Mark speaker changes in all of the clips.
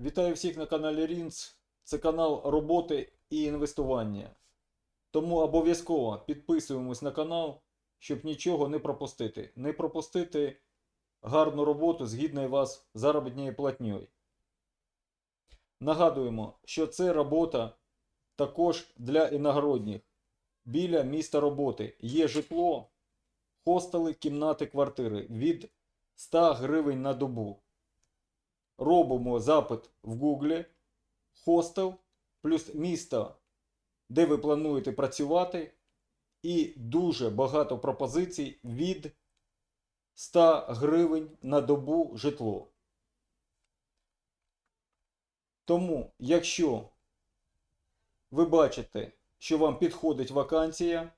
Speaker 1: Вітаю всіх на каналі Рінц. Це канал роботи і інвестування. Тому обов'язково підписуємось на канал, щоб нічого не пропустити. Не пропустити гарну роботу з гідною вас заробітною платньою. Нагадуємо, що це робота також для іногородніх. Біля міста роботи є житло, хостели, кімнати, квартири від 100 гривень на добу робимо запит в Гуглі, хостел, плюс місто, де ви плануєте працювати, і дуже багато пропозицій від 100 гривень на добу житло. Тому, якщо ви бачите, що вам підходить вакансія,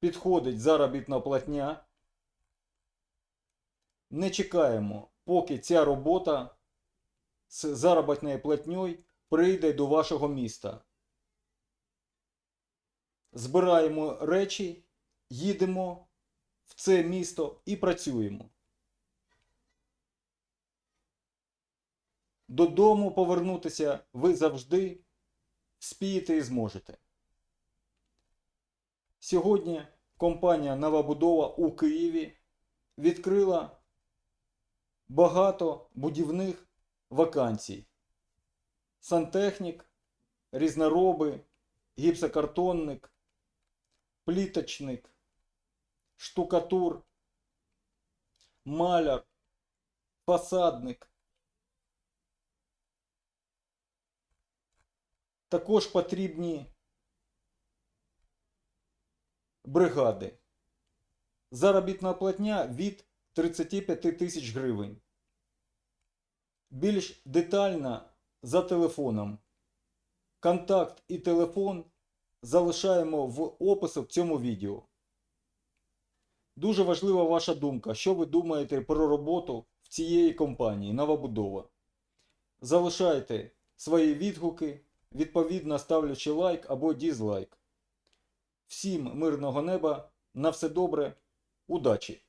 Speaker 1: підходить заробітна платня, не чекаємо, поки ця робота з заробітною платньою прийде до вашого міста. Збираємо речі, їдемо в це місто і працюємо. Додому повернутися ви завжди спієте і зможете. Сьогодні компанія Новобудова у Києві відкрила багато будівних вакансій. Сантехнік, різнороби, гіпсокартонник, пліточник, штукатур, маляр, фасадник. Також потрібні бригади. Заробітна платня від 35 тисяч гривень. Більш детально за телефоном. Контакт і телефон залишаємо в описі в цьому відео. Дуже важлива ваша думка, що ви думаєте про роботу в цієї компанії Новобудова. Залишайте свої відгуки, відповідно ставлячи лайк або дізлайк. Всім мирного неба, на все добре, удачі!